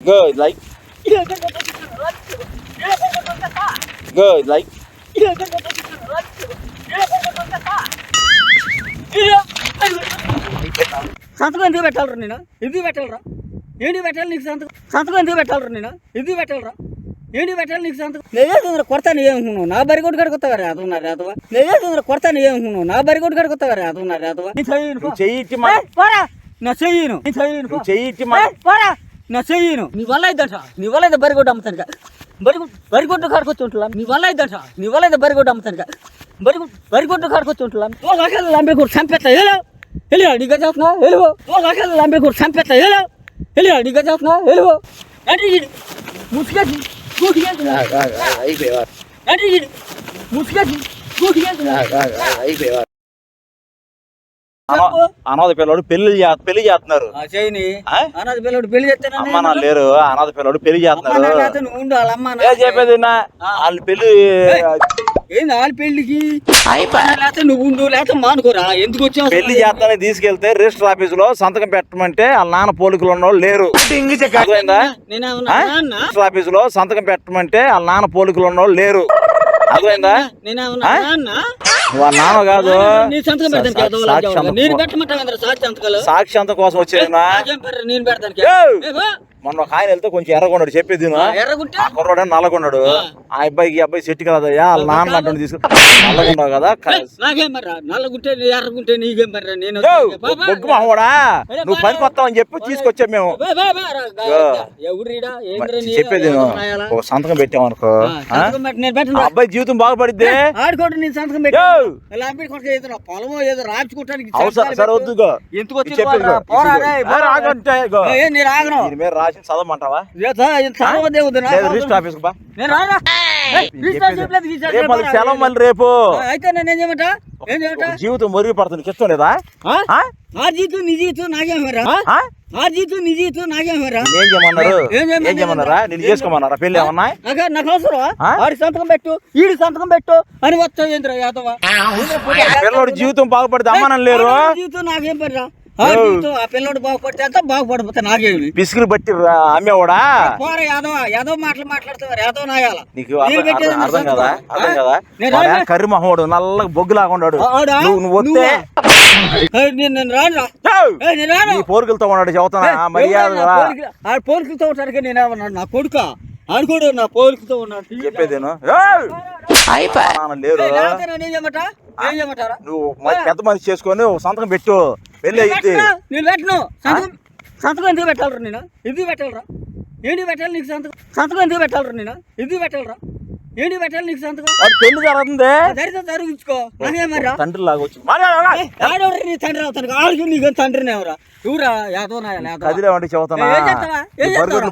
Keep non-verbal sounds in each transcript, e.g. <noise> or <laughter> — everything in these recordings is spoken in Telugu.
Good, like. Good, like. సంతకం ఎందుకు పెట్టాలరా నేను? ఎందుకు పెట్టాలరా? ఏంటి పెట్టాలి నీకు సంతకం? సంతకం ఎందుకు పెట్టాలరా నేను? ఎందుకు పెట్టాలరా? ఏంటి పెట్టాలి నీకు సంతకం? నేనే కొడతాను ఏమనుకున్నావు నా బరి కొట్టు కడుకొస్తావా రేత ఉన్నారు రేతవా నేనే కొడతాను ఏమనుకున్నావు నా బరి కొట్టు కడుకొస్తావా రేతవా నీ నువ్వు చెయ్యి నా నీ చెయ్యి పోరా. నా చెయ్యను. నీ వల్ల ఇద్దంట నీ వల్ల అయితే బరి కొట్టు అమ్ముతాను బరి బరి కొట్టు కాడుకొచ్చి ఉంటున్నా నీ వల్ల ఇద్దంట నీ వల్ల అయితే బరి కొట్టు అమ్ముతాను బరి బరి కొట్టు కాడుకొచ్చి ఉంటున్నా ఓ లక్షలు లంబే కొట్టు చంపేస్తా ఏలో. వెళ్ళి నీకు చేస్తున్నా వెళ్ళిపో ఓ లక్షలు లంబే కొట్టు చంపేస్తా ఏలో. వెళ్ళి నీకు చేస్తున్నా వెళ్ళిపో అంటే ముసుకేసి గూటికేసి అంటే ముసుకేసి గూటికేసి అనా- అనాథ పిల్లడు పెళ్ళి పెళ్ళి చేస్తున్నారు? అన్నది పిల్లడు పెళ్ళి చేస్తాను అమ్మ నా లేరు అనాథ పిల్లడు పెళ్ళి చేస్తున్నారు. ఏ చెప్పేది వాళ్ళు పెళ్ళి ఏంది వాళ్ళ పెళ్ళికి? లేకపోతే నువ్వు ఉండు లేకపోతే మానుకోరా ఎందుకు వచ్చావు? పెళ్ళి చేస్తానని తీసుకెళ్తే రిజిస్టర్ ఆఫీస్లో సంతకం పెట్టమంటే వాళ్ళ నాన్న పోలికలు ఉన్న. వాళ్ళు లేరు? రిజిస్టర్ ఆఫీస్లో సంతకం పెట్టమంటే వాళ్ళ నాన్న పోలికలు ఉన్న వాళ్ళు లేరు. అర్థమైందా? వాళ్ళ కాదు. సాక్షి సాక్షి కోసం వచ్చేది మొన్న ఒక ఆయన వెళ్తే కొంచెం ఎర్రగొండడు చెప్పేది కుర్రాడు నల్లగొండడు? ఆ. అబ్బాయికి ఈ అబ్బాయి సెట్ కదయ్యా నాన్న అంటుంది తీసుకు నల్లగొండవు కదా బొగ్గు మావోడా నువ్వు పనికి వస్తావని చెప్పి తీసుకొచ్చాం మేము. చెప్పేది? ఒక సంతకం పెట్టి రా. అబ్బాయి జీవితం బాగుపడిద్ది. సంతకం పొలమో ఏదో అవసరం సరే. వద్దు ఇగో. ఎందుకు ఇది వచ్చి చెప్పేది రాసి చదవమంటావా. రిజిస్టర్ ఆఫీస్ బా. మళ్ళీ చేయలేదు. సెలవు మళ్ళీ రేపు. అయితే నేను ఏం చేయమంటా? ఏం చేయమంటా? ఒక జీవితం మురిగి పడుతుంది ఇష్టం లేదా? ఆ? ఆ? నా జీతం నీ జీతం నాకేమరా ఆ? నా జీతం నీ జీతం నాకేమరా ఏం చేయమన్నారు? ఏం చేయమన్నారు? ఏం చేయమన్నారా? నేను చేసుకోమన్నారా? పెళ్ళి ఏమన్నా? నాకు అవసరం? ఆడి సంతకం పెట్టు ఈడి సంతకం పెట్టు అని వస్తావు ఏంద్ర యాదవ పిల్లడు జీవితం బాగుపడితే అమ్మానం లేరు. జీవితం నాకేం పనిరా ఆ జీవితం ఆ పిల్లోడు బాగుపడితే అంత బాగుపడిపోతే నాకేమి? పిసికిలు బట్టి అమ్మేవాడా పోర యాదవ యాదవ మాటలు మాట్లాడుతున్నారు యాదవ నాయాల. నీకు నేను అర్థం కదా. అర్థం? కదా. కర్రి మొహోడు నల్లగా బొగ్గులాగా ఉన్నాడు. ఆడా? నువ్వు వస్తే పోరుకులతో ఉన్నాడు ఏయ్, మర్యాద పోలికలతో ఉంటానికి నేను ఏమన్నా నా కొడుక? ఆడుకోడు నా పోలికతో ఉన్నాడు. చెప్పేదేను లేరు. నువ్వు పెద్ద మనిషి చేసుకొని సంతకం పెట్టు. పెళ్ళి నేను పెట్టను, నేను పెట్టను. సంతకం సంతకం ఎందుకు పెట్టాలరా నేను? ఎందుకు పెట్టాలరా? ఏంటి పెట్టాలి నీకు సంతకం? సంతకం ఎందుకు పెట్టాలరా నేను? ఎందుకు పెట్టాలరా? ఏంటి పెట్టాలి నీకు సంతకం? వాడు పెళ్ళి జరుగుతుంది? దరిద్రం జరిగించుకో నాకేమరా తండ్రి లాగా వచ్చి మర్యాదగా. ఆడవరు నీ తండ్రి అవుతాను ఆడికి నీకు తండ్రిని ఎవరా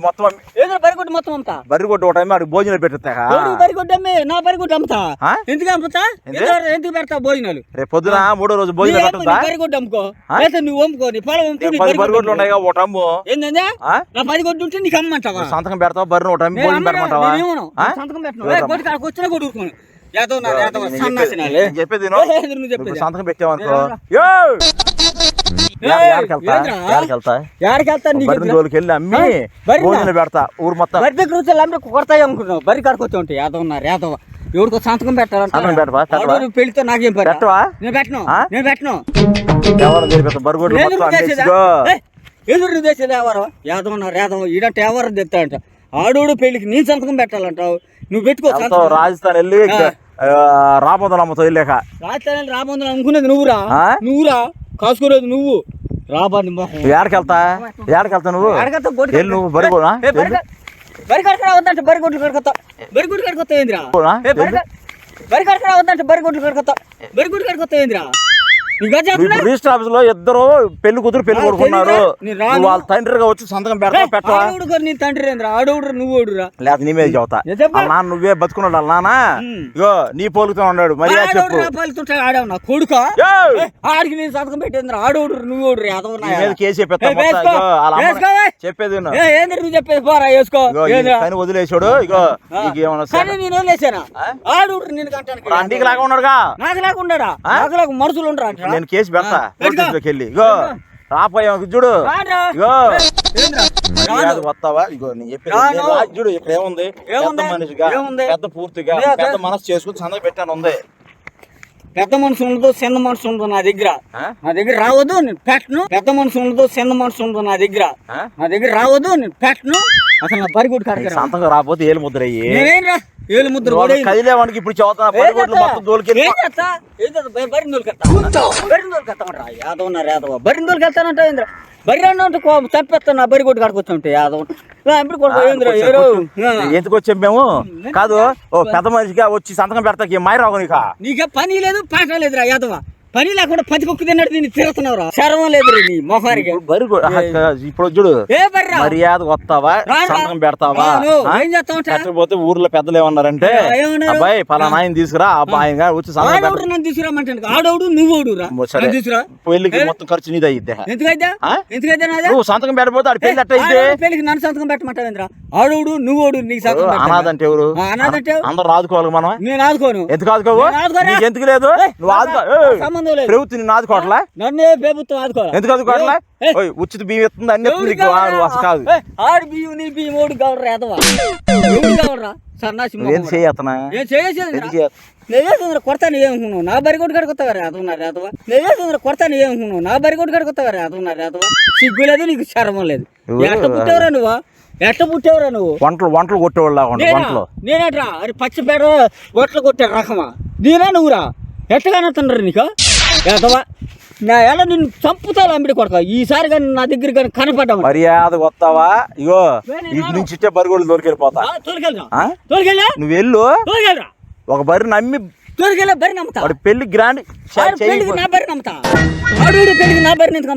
మొత్తం ఏదో బరిగొడ్డు మొత్తం అమ్ముతా. బరిగొడ్డు ఒకటి అమ్మి ఆడికి భోజనం పెట్టేస్తాక ఎవరికి బరిగొడ్డు అమ్మి నా బరిగొడ్డు అమ్ముతా? ఎందుకు అమ్ముతా? ఎందుకు- పెడతా భోజనాలు? రేపు పొద్దున మూడో రోజు భోజనం నీ అమ్ము, పెట్టద్దా నీ బరిగొడ్డు అమ్ముకో? లేదా నువ్వు అమ్ముకో నీ పొలం అమ్ముకో పది బరిగొడ్లు ఉన్నాయి. ఒకటి అమ్ము ఏందంటే ఆ? నా పది గొడ్డు ఉంటే నీకు అమ్మంటావా సంతకం పెడతావా? బర్రెని ఒకటి అమ్మి భోజనం పెట్టమంటావా సంతకం పెట్టను. కాడకు వచ్చినా గొడ్డు ఊరుకోను యాదవ్ నా యాదవ్ సన్నాసి చెప్పేది- నాలే. నేను చెప్పేది విను. ఏ, నువ్వు నువ్వు చెప్పేది సంతకం పెట్టావనుకో ఏమన్నా? యో! ఏయ్, యా- యాడికెళ్తా? ఏంద్రా? యాడికెళ్తా? యాడికి వెళ్తాను నీకు బర్రెని జోలికి వెళ్ళి అమ్మి ఆ? బర్రెనా? భోజనం పెడతా ఊరు మొత్తం బరి దగ్గర వచ్చి అమ్మి కొడతాయి అనుకున్నావు బరి కాడికి వచ్చి ఉంటాయి యాదవ్ ఉన్నారు యాదవ్ ఎవరికో సంతకం పెట్టాలంట సంతకం పెట్టవా? పెట్టవా? ఆడోరు పెళ్ళితో నాకేం పని పెట్టవా? నేను పెట్టను ఆ? నేను పెట్టను ఎవరు తెలిపేస్తా బరిగొడ్లు ఎందుకు మొత్తం చేసేదా అమ్మేసిగో. ఏయ్, ఎందుకు నువ్వు చేసేది ఎవరు యాదవ్ ఉన్నారు యాదవ్ ఈడంటే ఎవరు తెస్తాడంట ఆడోడు పెళ్ళికి నీ సంతకం పెట్టాలంటావు నువ్వు పెట్టుకో. రాజస్థాన్ వెళ్ళి ఆ. రాబోతులు అమ్మతో వెళ్ళాక. రాజధాని రాబందులు అనుకునేది నువ్వురా? నువ్వురా? కాసుకునేది నువ్వు. రాబంది ఏడకెళ్తా ఏడకెళ్తా నువ్వు? వెళ్ళి నువ్వు బరిగోడా ఏ, బరి కడ- బరి కడక రావద్దంటే బరి గొడ్లు కడకొత్తా బరి గుడ్లు కడకొత్తా ఏందిరా? బరి కడ- బరి కడక రావద్దంటే బరి గొడ్లు కడకొత్తా బరి గుడ్లు కడకొత్తా ఏందిరా? రిజిస్టర్ ఆఫీస్లో ఇద్దరు పెళ్ళి కూతురు పెళ్ళి కొడుకున్నారు. వాళ్ళ తండ్రిగా వచ్చి సంతకం పెడతా పెట్టవా? నీ తండ్రి ఆడవుడు నువ్వు నీ మీద చెబుతా. నాన్న బతుకున్నాడు నాన్న. ఇగో నీ పోలుతో ఉన్నాడు మర్యాద చెప్పు. పాలుతుంటే ఆడావు నా కొడుక? ఏయ్! ఆడికి నేను సంతకం పెట్టేంద్ర? ఆడవుడు నువ్వు యాదవ కేసు. చెప్పేది నువ్వు చెప్పేది? పోరా వేసుకో. వదిలేసాడు ఇగో నేను వదిలేసానా ఆ? ఆడవుడు నేను కంటాను లాగా ఉన్నాడుగా. నాకు ఉండడా ఆ? నాకు మనుషులు ఉండరా? నేను కేసు పెడతా. వెళ్ళి. ఇగో రాపోయా చూడు. రాడ్రా. ఇగో. వస్తావా? ఇగో నేను చూడు ఇక్కడ ఏముంది? పెద్ద? మనిషిగా ఏముంది? పెద్ద పూర్తిగా. పెద్ద మనసు చేసుకుని సందర్భం పెట్టాను ఉంది. పెద్ద మనసు ఉండదు చిన్న మనసు ఉండదు నా దగ్గర? నా దగ్గర రావద్దు నేను పెట్టను. పెద్ద మనసు ఉండదు చిన్న మనసు ఉండదు నా దగ్గర? నా దగ్గర రావద్దు నేను పెట్టను. అసలు నా రా. సంతకం రాకపోతే ఏలు ముద్ర అయ్యి. నేనేం రా ఏలు ముద్ర నువ్వు కూడా కదిలేవానికి ఇప్పుడు పడిగొడ్లు చేస్తా? మొత్తం దోలికెళ్ళి ఏం చేస్తా? ఏం చేస్తా? బరి- బరిని దొరికెత్తా. బరిని దొరికెత్తామంటరా? యాదవ్ ఉన్నారు యాదవ్. బరిని దొరికెత్తానంట ఏంద్రా? బర్రె చంపేస్తాను నా బరి కొట్టు కాడుకొచ్చి ఉంటాయి యాదవ్ నా ఇప్పుడు కొడుకు ఏంద్రా ఏరో ఆ. ఎందుకు వచ్చాం మేము కాదు ఓ పెద్ద మనిషిగా వచ్చి సంతకం పెడతాకి మాయ రావు నీకా నీకే పని లేదు పాట లేదురా యాదవ పని లేకుండా పది కుక్కు తిన్నట్టు దీన్ని తిరుగుతున్నావురా. శరవం లేదురా నీ మొహానికి. ఇప్పుడు బరి ఇప్పుడు చూడు. ఏ బర్రా? మర్యాద వస్తావా. సంతకం పెడతావా? ఏం చేస్తావంట? పెట్టకపోతే ఊర్లో పెద్దలు ఏమన్నారంటే? అబ్బాయి పలానా ఆయన తీసుకురా ఆ అబ్బాయి వచ్చి సంతకం నన్ను తీసుకురామంటాను ఆడవుడు? నువ్వుడు సరే. తీసుకురా. పెళ్ళికి? మొత్తం ఖర్చు నీది అయ్యిద్ది ఎందుకైతే? నువ్వు సంతకం పెట్టకపోతే ఆడి పెళ్ళి ఆడవాడి పెళ్ళికి నన్ను సంతకం పెట్టమంటావేంద్రా ఆడవుడు? నువ్వుడు నీకు సంతకం పెట్టాలా? అనాథ అంటే ఎవరు? ఆ, అనాథ అంటే ఎవరు? అందరూ ఆదుకోవాలి మనం నేను ఆదుకోను. ఎందుకు ఆదుకోవు? ఎందుకు లేదు? నువ్వు ఆదుకో సంబంధం లేదు. ప్రభుత్వం నిన్ను ఆదుకోవట్లా? నన్నే ప్రభుత్వం ఆదుకోవాలి? ఎందుకు ఆదుకోవట్లా? ఉచిత బియ్యం ఇస్తుంది అన్ని ఇస్తుంది అసలు కాదు. ఆడి బియ్యం నీ బియ్యం ఓడి కావలరా ఎదవా? సన్నాసి చేయతనా? ఏం చేసేది ఎందుకు చేయ నేనేసింద్ర కొడతాను ఏమనుకున్నావు? నా బరిగొడ్డు కడుకొస్తావారు అదన్నారు అదవా నేనేసింద్ర కొడతాను ఏమనుకున్నావు? నా బరిగొడ్డు కడుకొస్తావారు అదన్నారు అదవా సిగ్గు లేదు నీకు శరమం లేదు. ఎట్ట పుట్టేవరా నువ్వు? ఎట్ట పుట్టేవరా నువ్వు? వంటలు వంటలు కొట్టేవాళ్ళు వంటలు. నేనేట్రా? అరే పచ్చిపేడ ఒట్లు కొట్టే రకమా? నేనా నువ్వురా? ఎట్టగానొస్తుండ్రు నీకు? ఎదవా నా ఎలా నిన్ను చంపుతావు అమ్మిడి కొడక. ఈసారి కానీ నా దగ్గర కానీ కనపడ్డావు మర్యాద వస్తావా? ఇగో ఇటు నుంచి ఇట్టే బరిగోళ్ళు దొరికెళ్ళిపోతా తోలికెళ్ళా ఆ? తోలికెళ్ళా నువ్వు వెళ్ళు. ఒక బరి నమ్మి తోలికెళ్ళా బరి నమ్ముతా? వాడి పెళ్ళి గ్రాండ్ పెళ్ళికి నా బరి నమ్ముతా? ఆడు పెళ్ళికి నా బరిని ఎందుకు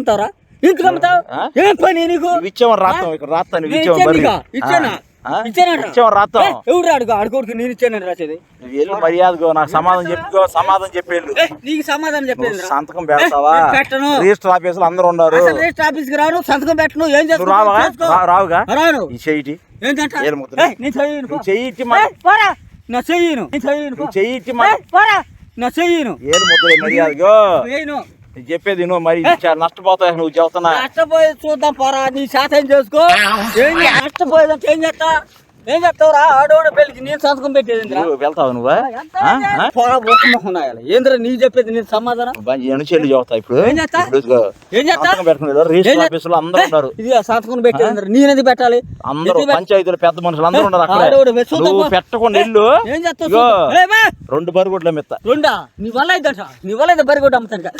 ఆ? ఏం పని నీకు? నువ్వు ఇచ్చామని రాస్తాం ఇక్కడ రాస్తాను ఇచ్చామని ఇచ్చాను? ఇచ్చానా? ఏ, ఎవడు అడుగు అడుకోడికి నేను ఇచ్చానని రాసేది. వెళ్ళు మర్యాదగా నాకు సమాధానం చెప్పుకో సమాధానం చెప్పేళ్ళు. నీకు సమాధానం చెప్పేది సంతకం పెడతావా? పెట్టను. రిజిస్టర్ ఆఫీసులు అందరూ ఉన్నారు. రిజిస్టర్ ఆఫీస్కి రాను సంతకం పెట్టను ఏం చేస్తావు రావా? చేసుకో. రా- రావుగా? రాను. ఈ చెయ్యి ఏంటంట చెయ్యి పోరా. నా చెయ్యను చెయ్యను చెయ్యి పోరా. నా చెయ్యను ఏలు ముద్ర మర్యాదగా నేను చెప్పేది నువ్వు మరి చాలా నష్టపోతావు నువ్వు చెబుతున్నా. నష్టపోయేది చూద్దాం పోరా నీ శాతం చేసుకో. నష్టపోయేదంటే ఏం చేస్తా? ఏం చేస్తావురా ఆడోడు పెళ్ళికి నేను సంతకం పెట్టేది నువ్వు వెళ్తావు నువ్వా? ఏంద్రా నీ చెప్పేది నేను సమాధానం? ఇప్పుడు. ఏం చేస్తా? ఇప్పుడు ఇదిగో ఏం చేస్తా? సంతకం పెట్టుకున్నారు రిజిస్టర్ ఏం చేస్తా? ఆఫీసులో అందరూ ఉన్నారు. <laughs> ఇది సంతకం పెట్టేది నేనది పెట్టాలి? అందరూ పంచాయతీలు పెద్ద మనుషులు అందరూ ఉన్నారు అక్కడ. నువ్వు. పెట్టకుండా ఇల్లు ఏం చేస్తావు! రెండు బరుగుడ్ల మెత్త. రెండా? నీ వల్ల అయిద్దంట నీ వల్ల అయితే బరిగొడ్డు అమ్ముతాను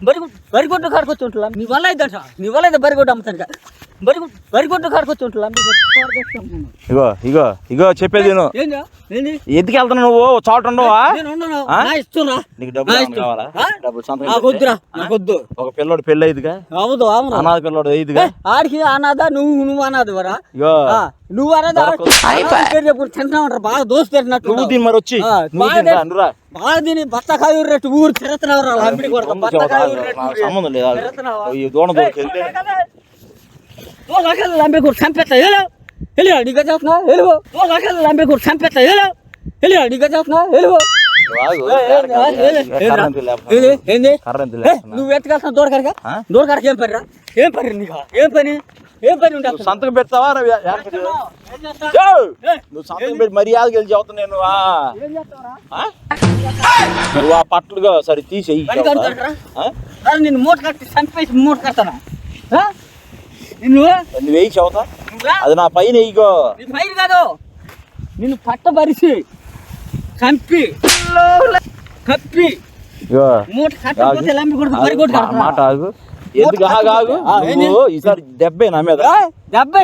బరిగొడ్డు బరిగొడ్డు కాడుకొచ్చి ఉంటా నీ వల్ల అయితే నీ వల్ల అయితే బరిగొడ్డు అమ్ముతాను ఇగో ఇగో ఇగో చెప్పేది నేను ఎందుకు వెళ్తున్నావు నువ్వు? చోట ఉండవా? నీకు డబ్బులు కావాలా? డబ్బులు ఒక పిల్లోడు పెళ్ళి అయిందిగా? అవదు అవును. అనాథ పిల్లోడు అయ్యిదిగా ఆడికి అనాథ నువ్వు నువ్వు అనాథ వరా ఇగో. నువ్వు అనాథ చెప్పు తింటున్నావు బాగా దోసి పెట్టినట్టు నువ్వు దీని మరి వచ్చి. బాగా దీని బత్తకాయ ఊరినట్టు ఊరు తిరుగుతున్నావు రా లంపిడి కొడక. దొంగ బత్తకాయ చెబుతా, ఊరినట్టు నాకు ఊరు. సంబంధం లేదు దూడ దొరికెళ్తే ఓ లక్షలు లంబే కూడా చంపేస్తా వెళ్ళి నీకు చదువుతున్నా వెళ్ళిపో ఓ లక్షలు లంబే కూడా చంపేస్తా వెళ్ళి నీకు వెళ్ళిపో కర్రంతి ఏ, లేపుతున్నావు. నువ్వు ఎత్తుకెళ్తున్నా దూరకాడిగా ఆ? దూరకాడికి ఏం పని రా? ఏం పని నీకు? ఏం పని? ఏం పని నువ్వు సంతకం పెడతావా నువ్వు సంతకం పెట్టి మర్యాదకి వెళ్ళి చెబుతా నేను? నువ్వు ఆ పట్లుగా సరే తీసేయి నిన్ను మూట కట్టి చంపేసి మూట కడతానా? నువ్వు? వేయి చెబుతా నువ్వురా? అది నా పైన ఇగో. నీ పైరు కాదు. నిన్ను పట్టబరిసి చంపి కప్పి మూట ఆగు. ఎందుకు ఆగు ఆగు? ఆ, ఏంది? నువ్వు ఈసారి దెబ్బే నా మీద. డెబ్బై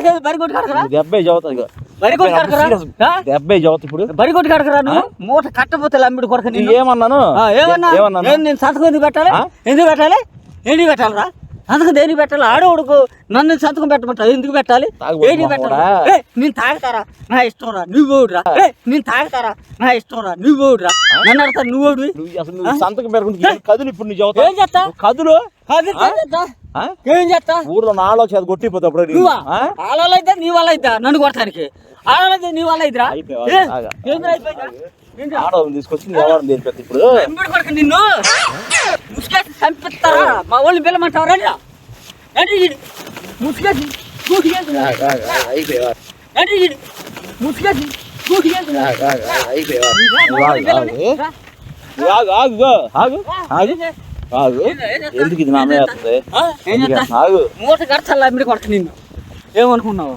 దెబ్బే చదువుతా ఇగో. బరి కొట్టు కడకరా ఆ? దెబ్బే చదువుతా ఇప్పుడు. బరి కొట్టు కడకరా నువ్వు? మూట కట్టపోతే లంబిడి కొడక నేను ఏమన్నాను? ఏమన్నా ఏమన్నాను? ఏం నేను సంతకం ఎందుకు పెట్టాలి? ఎందుకు పెట్టాలి? ఎందుకు పెట్టాలరా? సంతకం దేనికి పెట్టాలి? ఆడవాడుకు నన్ను సంతకం పెట్టమంటావు. ఎందుకు పెట్టాలి? ఏంటి పెట్టాలి? నేను తాగుతారా? నా ఇష్టం రా నువ్వు ఓడురా ఏయ్, నేను తాగుతారా? నా ఇష్టం రా నువ్వు ఓడురా నన్ను అడతా నువ్వు ఓడి నువ్వు అసలు నువ్వు సంతకం పెట్టుకుంటే కదులు ఇప్పుడు నువ్వు ఏం చేస్తా నువ్వు కదులు? అది ఏం చేస్తా? ఆ? ఏం చేస్తా ఊర్లో నాలో చేత కొట్టిపోతే అప్పుడు నీకు. నువ్వా? ఆ? ఆడవాళ్ళైతే నీ వల్ల అయితే నన్ను కొడతానికి? ఆడవాళ్ళైతే నీ అయిపోయావా? ఆగా. ఏంది అయిపోయిందా? ఆడవాళ్ళని తీసుకొచ్చి ఎవరిని తెలిపెత్త ఇప్పుడు. నిన్ను? ముసుకేసి చంపిస్తారా? మా వాళ్ళు పిల్లమంటావరా ముసుకేసి ఎందుకు ఇది నా మీద వస్తుంది? ఏం చేస్తా? ఆగు. మూట కడతల్లా మీరు కొడక నిన్ను. ఏమనుకున్నావు?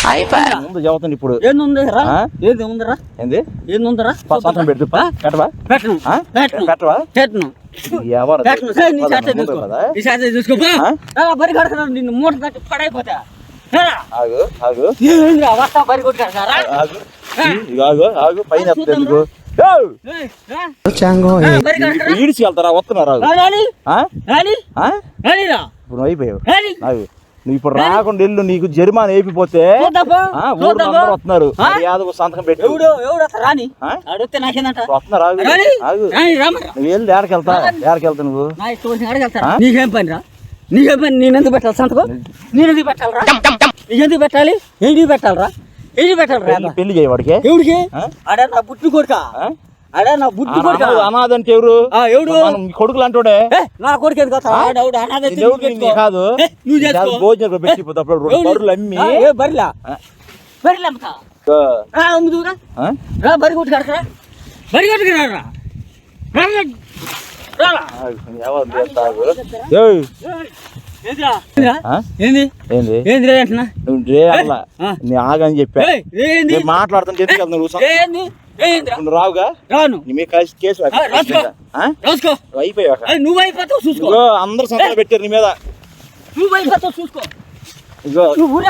యో! ఏయ్ ముందు చదువుతాను ఇప్పుడు. ఏంది? ఏంది? ఉందిరా ఏంది ఏంది ఉందిరా సంతకం పెట్టు పెట్టవా పెట్టను. ఆ? పెట్టను. పెట్టవా పెట్టను. ఎవరు? పెట్టను. సరే నీ చేత ముందు చూసుకో. కదా? నీ చేత చూసుకో. పో. ఆ? ఆ, బరి కడకరా నిన్ను మూట కట్టి పడైపోతా. ఏరా? ఆగు ఆగు. ఏందిరా వస్తా బరి కొట్టి కడకరా ఆగు ఇదిగో ఆగు ఆగు. పైన వస్తుంది ఎందుకు? యో! ఏయ్, రా. ఆ, బరి కడకరా ఈడ్చి వెళ్తారా? వస్తున్నారు? ఇప్పుడు అయిపోయావు. నువ్వు ఇప్పుడు రాకుండా ఇల్లు నీకు జరిమానా అందరూ వస్తున్నారు? యాదవ్ సంతకం పెట్టి. నువ్వు నువ్వు? నీకేం పని రా నీకేం పని? నేను ఎందుకు పెట్టాలి సంతకం? నేను ఎందుకు పెట్టాలరా? ఎందుకు పెట్టాలి? ఏంటి పెట్టాలరా? ఏంటి పెట్టాలరా? పెళ్ళి చేయవాడికి? ఎవడికి? ఆడ నా బుట్టి కొడుక? ఆడ నా బుట్టి కొడుక అనాథ అంటే ఎవరు? ఆ, ఎవడు? ఏ, నా కొడుకు ఎందుకు ఎవరికి. కాదు. నువ్వు చేసుకో. భోజనం కూడా పెట్టి పోతే. అప్పుడు రెండు? బర్రెలు అమ్మి. అమ్మకా రా అమ్ముదురా ఆ? రా. బరి కొట్టు కడకరా బరి కొట్టుకు రా? ఏంది? ఏంది? అంటున్నా? నువ్వు రే అలా ఆ. నీ ఆగని చెప్పా. ఏయ్, రావుగా? రాను. కేసు అయిపోయాక నువ్వు అయిపోతావు చూసుకో. అందరు సంతకాలు పెట్టారు నీ మీద. నువ్వు అయిపోతావు చూసుకో. ఇగో నువ్వు.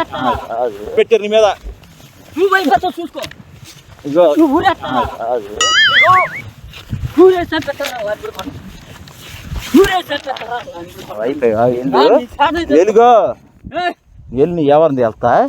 పెట్టారు నీ మీద. నువ్వు అయిపోతావు చూసుకో. ఇగో నువ్వు. నువ్వే. నువ్వే. అయిపోయావు? ఎవరిని వెళ్తా?